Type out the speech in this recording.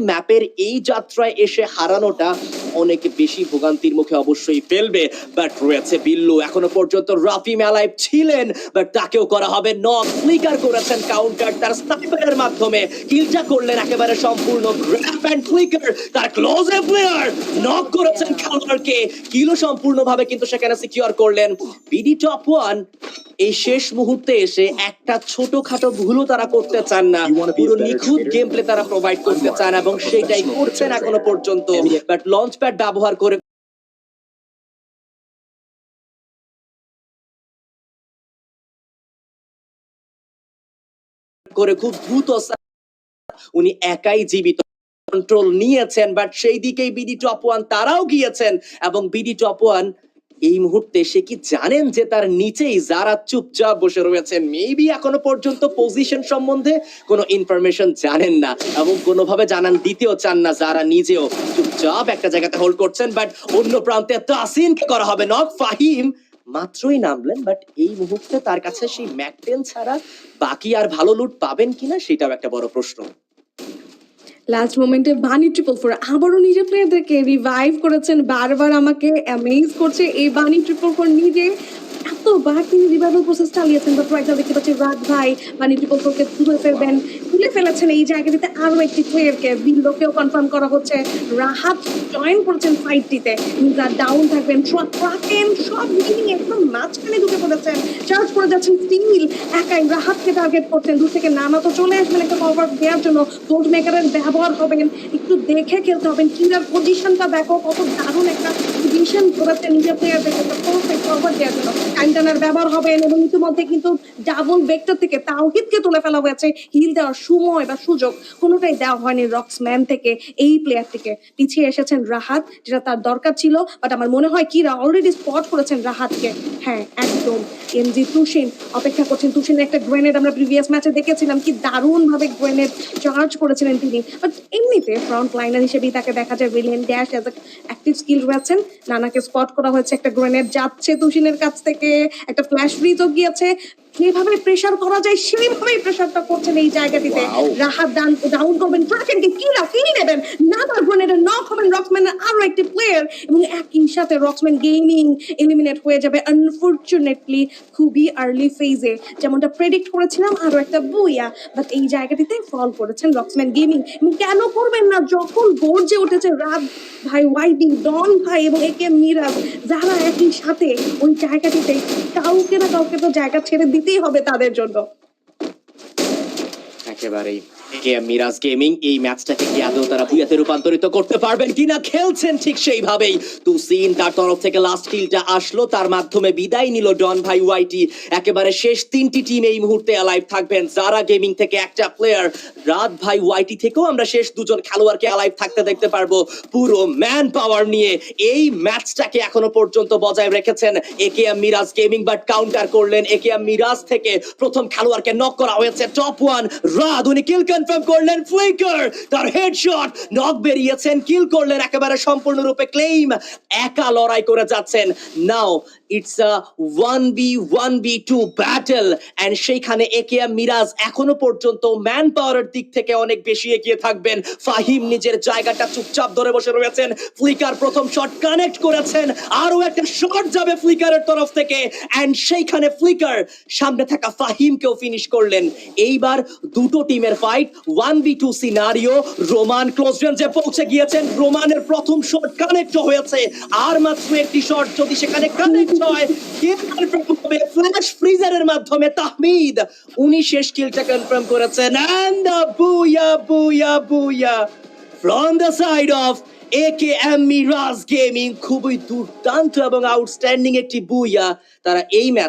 ম্যাপের এই যাত্রায় এসে হারানোটা অনেক বেশি ভোগান্তির মুখে অবশ্যই ফেলবে। বাট রয়েছে বিল্লু এখনও পর্যন্ত রাফি মেলায় ছিলেন। বাট তাকেও করা হবে নক ফ্লিকার করেছেন কাউন্টার তার স্নাইপারের মাধ্যমে। কিলটা করলেন একেবারে সম্পূর্ণ গ্র্যাপ অ্যান্ড ফ্লিকার তার ক্লোজ এ প্লেয়ার নক করেছেন খেলোয়াড়কে। কিলো সম্পূর্ণভাবে কিন্তু সেখানে সিকিউর করলেন। বিডি টপ ওয়ান এই শেষ মুহূর্তে এসে একটা ছোটখাটো ভুলও তারা করতে চান না। পুরো নিখুঁত? গেম প্লে তারা প্রোভাইড করতে চান এবং সেটাই করছেন এখনও পর্যন্ত। বাট লঞ্চ প্যাড ব্যবহার করে করে খুব দ্রুত উনি একাই জীবিত। কন্ট্রোল নিয়েছেন বাট সেই দিকেই বিডি টপ ওয়ান তারাও গিয়েছেন এবং বিডি টপ ওয়ান এই মুহূর্তে সে কি জানেন যে তার নিচেই যারা চুপচাপ বসে রয়েছেন মেবি এখনও পর্যন্ত পজিশন সম্বন্ধে কোনো ইনফরমেশন জানেন না এবং কোনোভাবে জানান দিতেও চান না যারা নিজেও চুপচাপ একটা জায়গাতে হোল্ড করছেন বাট অন্য প্রান্তে তাসিনকে করা হবে। নক ফাহিম মাত্রই নামলেন বাট এই মুহূর্তে তার কাছে সেই ম্যাকটেন ছাড়া বাকি আর ভালো লুট পাবেন কিনা সেটাও একটা বড় প্রশ্ন। লাস্ট মোমেন্টে বানি ট্রিপল ফোর আবারও নিজের প্লেয়ারদেরকে রিভাইভ করেছেন। বারবার আমাকে অ্যামেজ করছে এই বানি ট্রিপল ফোর নিজে তিনি রিভাইভাল প্রসেস চালিয়েছেন বাট রাইট দেখতে পাচ্ছি রাত ভাই ট্রিপল ফোরকে তুলে ফেলবেন তুলে ফেলেছেন এই জায়গাটিতে আরও একটি প্লেয়ারকে বিল্লোকেও কনফার্ম করা হচ্ছে, রাহাত জয়েন করছেন ফাইটটিতে যা ডাউন থাকবেন ট্রাকেন সব মিলিয়ে একদম মাঝখানে ঢুকে পড়েছেন। চার্জ করে যাচ্ছেন স্টিল একাই রাহাতকে টার্গেট করছেন। দূর থেকে নানা তো চলে আসবেন একটা কভার দেওয়ার জন্য। গোল্ড মেকারের ব্যবহার হবেন একটু দেখে খেলতে হবেন কিনার পজিশনটা দেখো, কত দারুণ একটা পজিশন করেছে নিজের প্লেয়ারদের পারফেক্ট কভার দেওয়ার জন্য। টাইমটানার ব্যবহার হবেন এবং ইতিমধ্যে কিন্তু ডাবল ভেক্টর থেকে তাওহিদকে তুলে ফেলা হয়েছে। হিল দেওয়ার সময় বা সুযোগ কোনোটাই দেওয়া হয়নি রক্সম্যান থেকে। এই প্লেয়ারটিকে পিছিয়ে এসেছেন রাহাত, যেটা তার দরকার ছিল। বাট আমার মনে হয় কিরা অলরেডি স্পট করেছেন রাহাতকে। হ্যাঁ একদম। এমজি তুষিন অপেক্ষা করছেন। তুষিনের একটা গ্রেনেড আমরা প্রিভিয়াস ম্যাচে দেখেছিলাম। কি দারুণ ভাবে গ্রেনেড চার্জ করেছিলেন তিনি। বাট এমনিতে ফ্রন্ট লাইনার হিসেবেই তাকে দেখা যায়। Reliant dash as active skill রয়েছেন। নানাকে স্পট করা হয়েছে একটা গ্রেনেড যাচ্ছে তুষিনের কাছ থেকে। একটা ফ্ল্যাশ ফ্রিজও গিয়েছে যেভাবে প্রেসার করা যায় সেইভাবেই প্রেসারটা করছেন এই জায়গাটিতে। রাহাত ডান ডাউন করবেন ট্রাকেনকে কিলা কিল নেবেন? নাদার গ্রেনেডের নক হবেন রক্সম্যানের আরও একটি প্লেয়ার এবং একই সাথে রক্সম্যান গেমিং এলিমিনেট হয়ে যাবে আনফরচুনেটলি খুবই আর্লি ফেজে যেমনটা প্রেডিক্ট করেছিলাম আরও একটা বুইয়া। বাট এই জায়গাটিতে ফল করেছেন রক্সম্যান গেমিং এবং কেন করবেন না? যখন গর্জে উঠেছে রাত ভাই ওয়াইডি ডন ভাই এবং একে মিরাজ যারা একই সাথে ওই জায়গাটিতে কাউকে না কাউকে তো জায়গা ছেড়ে দিতেই হবে তাদের জন্য। একেবারেই। মিরাজ গেমিং এই আদৌ তারা রূপান্তরিত করতে পারবেন কিনা খেলছেন ঠিক সেইভাবেই। তার তরফ থেকে লাস্ট কিলটা আসলো, তার মাধ্যমে বিদায় নিল ডন ভাই ওয়াইটি। একেবারে শেষ তিনটি টিম এই মুহূর্তে অ্যালাইভ থাকবেন। যারা গেমিং থেকে একটা প্লেয়ার রাত ভাই ওয়াইটি থেকেও আমরা শেষ দুজন খেলোয়াড়কে অ্যালাইভ থাকতে দেখতে পারব। পুরো ম্যান পাওয়ার নিয়ে এই ম্যাচটাকে এখনও পর্যন্ত বজায় রেখেছেন AKM Miraj gaming but counter করলেন একেএম মিরাজ থেকে। প্রথম খেলোয়াড়কে নক করা হয়েছে টপ ওয়ান রাত উনি কিল কনফার্ম করলেন তার হেডশট নক বেরিয়েছেন কিল করলেন, একেবারে সম্পূর্ণরূপে একা লড়াই করে যাচ্ছেন। Now it's a one V one V two battle and সেইখানে মিরাজ এখনও পর্যন্ত ম্যান পাওয়ারের দিক থেকে অনেক বেশি এগিয়ে থাকবেন। ফাহিম নিজের জায়গাটা চুপচাপ ধরে বসে রয়েছেন। ফ্লিকার প্রথম শট কানেক্ট করেছেন। আরও একটা শট যাবে ফ্লিকারের তরফ থেকে অ্যান্ড সেইখানে ফ্লিকার সামনে থাকা ফাহিমকেও ফিনিশ করলেন। এইবার দুটো টিমের fight one V two scenario Roman close পৌঁছে গিয়েছেন। রোমানের প্রথম শট কানেক্ট হয়েছে। আর মাত্র একটি শট যদি সেখানে কানেক্ট হয় হবে ফ্ল্যাশ ফ্রিজারের মাধ্যমে তাহমিদ। উনি শেষ কিলটা কনফার্ম করেছেন। Booyah booyah booyah from the side of M Miraj gaming খুবই দুর্দান্ত এবং আউটস্ট্যান্ডিং একটি বুইয়া তারা এই ম্যাচ